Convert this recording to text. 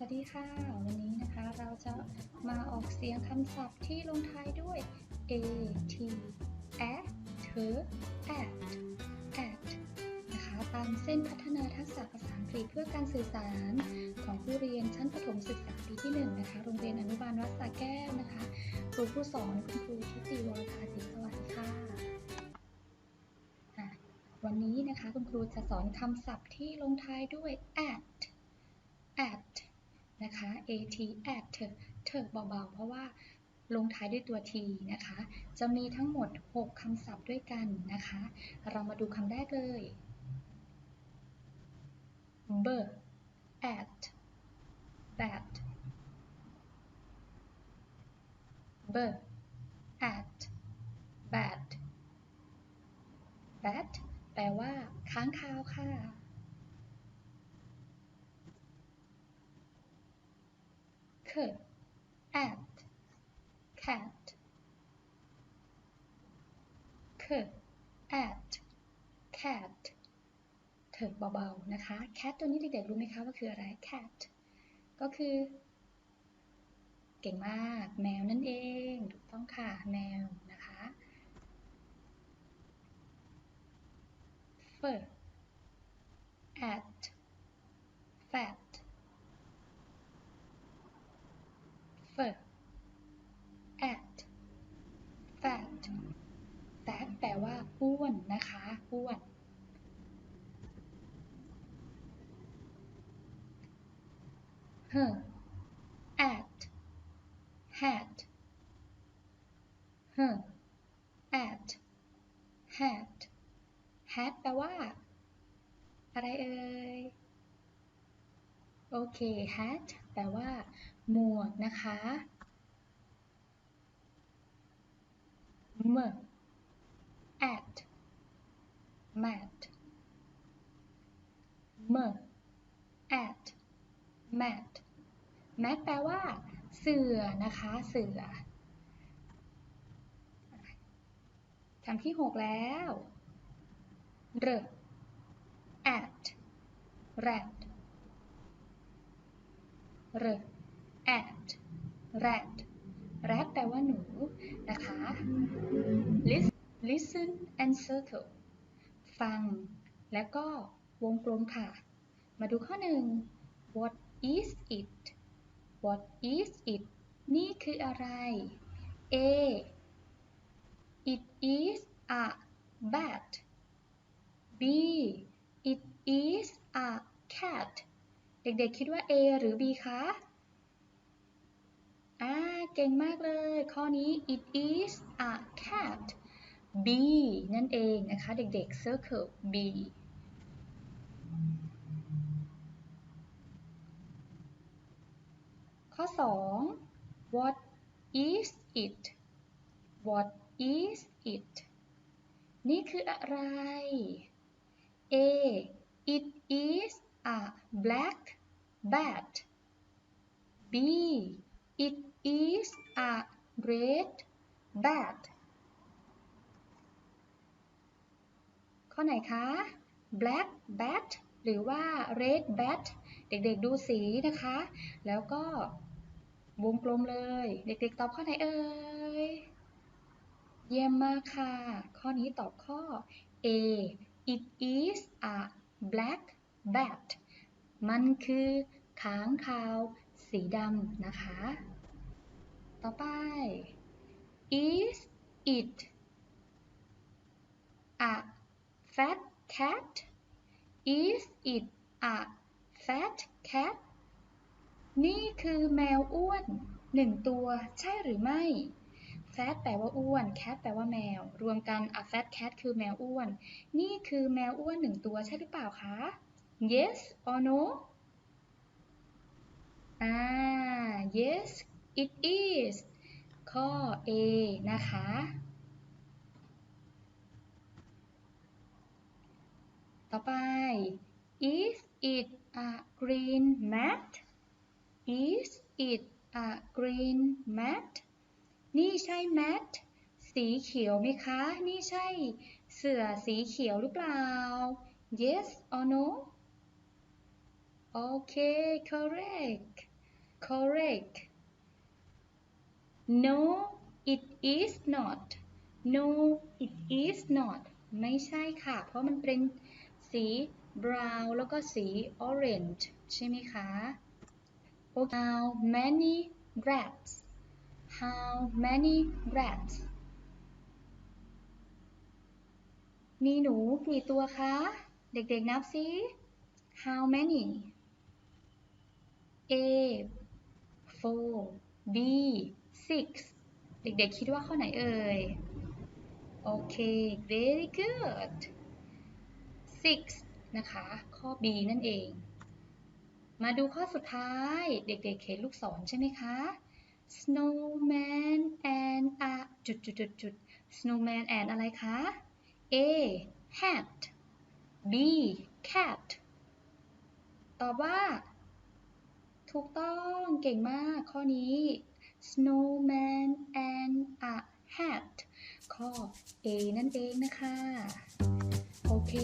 สวัสดีค่ะ วันนี้นะคะเราจะมาออกเสียงคำศัพท์ที่ลงท้ายด้วย a t at at at นะคะตามเส้นพัฒนาทักษะภาษาอังกฤษเพื่อการสื่อสารของผู้เรียนชั้นประถมศึกษาปีที่1นะคะโรงเรียนอนุบาลวัดสระแก้วนะคะครูผู้สอนคุณครูทิติวรภาสีสวัสดีค่ะวันนี้นะคะคุณครูจะสอนคำศัพท์ที่ลงท้ายด้วย at at นะคะ at at เถอะเถอะเบาๆ เพราะว่าลงท้ายด้วยตัว t นะคะ จะมีทั้งหมด 6คำศัพท์ด้วยกันนะคะ เรามาดูคำแรกเลย b at bat b at bat bat แปลว่า ค้างคาวค่ะ k at cat k at cat เถิดเบาๆนะคะ cat ตัวนี้เด็กๆรู้ไหมคะว่าคืออะไร cat ก็คือ เก่งมาก แมวนั่นเอง ถูกต้องค่ะแมวนะคะ fur at fat fur at fat fat แปลว่าอ้วนนะคะ อ้วน her at hat her at hat hat แปลว่า อะไรเอ่ย โอเค hat แปลว่า หมวกนะคะ m at mat m at mat mat แปลว่า เสือนะคะ เสือคำที่6แล้ว r at rat r at rat rat แปลว่าหนูนะคะ Lis- listen and circle ฟัง แล้วก็วงกลมค่ะ มาดูข้อหนึ่ง what is it what is it นี่คืออะไร A it is a bat B it is a cat เด็กๆคิดว่า A หรือ B คะอ่าเก่งมากเลย ข้อนี้ it is a cat B นั่นเองนะคะ เด็กๆ circle B ข้อ 2 what is it what is it นี่คืออะไร A it is a black bat B it is a red bat ข้อไหนคะ black bat หรือว่า red bat เด็กๆดูสีนะคะ แล้วก็วงกลมเลย เด็กๆตอบข้อไหนเอ่ย เยี่ยมมากค่ะ ข้อนี้ตอบข้อ A it is a black bat มันคือค้างคาว สีดำนะคะ ต่อไป is it a fat cat is it a fat cat นี่คือแมวอ้วนหนึ่งตัวใช่หรือไม่ fat แปลว่าอ้วน cat แปลว่าแมว รวมกัน a fat cat คือแมวอ้วน นี่คือแมวอ้วนหนึ่งตัวใช่หรือเปล่าคะ yes or no อ่า yes it is ข้อ A นะคะ ต่อไป is it a green mat is it a green mat นี่ใช่ mat สีเขียวไหมคะ นี่ใช่ เสื่อสีเขียวหรือเปล่า yes or no Okay correct correct no it is not no it is not ไม่ใช่ค่ะ เพราะมันเป็นสี brown แล้วก็สี orange ใช่ไหมคะ How many rats How many rats มีหนูกี่ตัวคะ เด็กๆนับสิ How many A four B six เด็กๆคิดว่าข้อไหนเอ่ย โอเค very good six นะคะ ข้อ B นั่นเอง มาดูข้อสุดท้ายเด็กๆเห็นลูกศรใช่ไหมคะ snowman and a จุดจุดจุดจุด snowman and อะไรคะ A hat B cat ตอบว่า ถูกต้องเก่งมากข้อนี้ snowman and a hat ข้อ A นั่นเองนะคะ โอเค